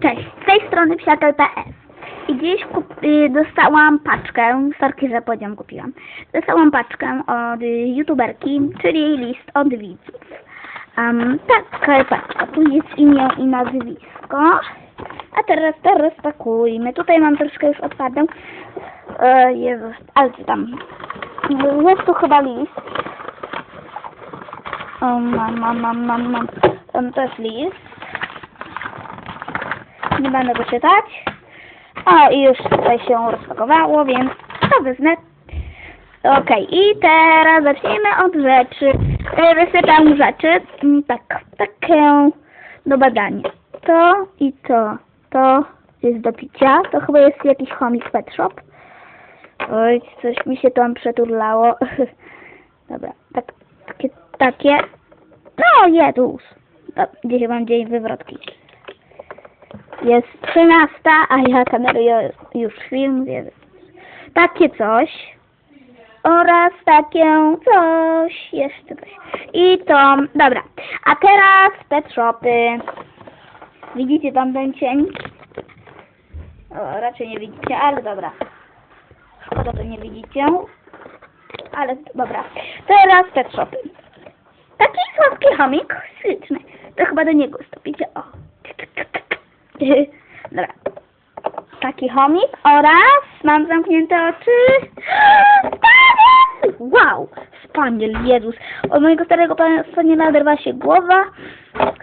Cześć, z tej strony Psiatel.pl i dziś y, dostałam paczkę, sorki, że powiedziałam kupiłam, dostałam paczkę od youtuberki, czyli list od widzów. Um, taka paczka, tu jest imię i nazwisko, a teraz, teraz pakujmy. Tutaj mam troszkę już otwartą, e, Jezus, ale co tam, jest tu chyba list. O, mam, mam, mam, mam, mam, tam też list. Nie będę go czytać. O, i już tutaj się rozpakowało, więc to wezmę. Okej, i teraz zacznijmy od rzeczy. E, Wysypam rzeczy, mm, tak, takie do badania. To i to, to jest do picia, to chyba jest jakiś chomik pet shop. Oj, coś mi się tam przeturlało. Dobra, tak, takie, takie. No, Jezus. Do- Dzisiaj mam dzień wywrotki. Jest 13, a ja kameruję już film, więc takie coś. Oraz takie coś, jeszcze coś. I to, dobra. A teraz pet shopy. Widzicie tam ten cień? O, raczej nie widzicie, ale dobra. Szkoda, że nie widzicie. Ale dobra. Teraz pet shopy. Taki słodki chomik, śliczny. To chyba do niego stopicie. O. Dobra. Taki chomik oraz mam zamknięte oczy. Spaniel! Wow! Spaniel, Jezus. Od mojego starego pana spaniela oderwała się głowa.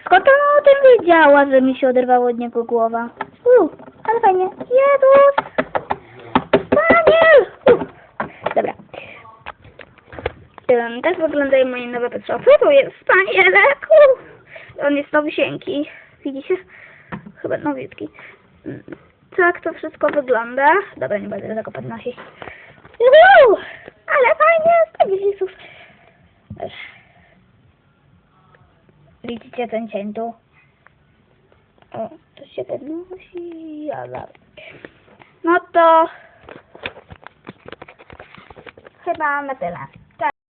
Skąd ona o tym wiedziała, że mi się oderwała od niego głowa? Uh, ale fajnie. Jezus! Spaniel! Uh. Dobra. Um, tak wyglądają moje nowe petrzopy. Tu jest spanielek. Uh. On jest nowisienki. Widzicie? Chyba nowiutki. Mm, Tak to wszystko wygląda. Dobra, nie będę tego podnosić. Juhu! Ale fajnie, spaghetti sus. Ech. Widzicie ten cień tu? O, to się podnosi. No to chyba na tyle.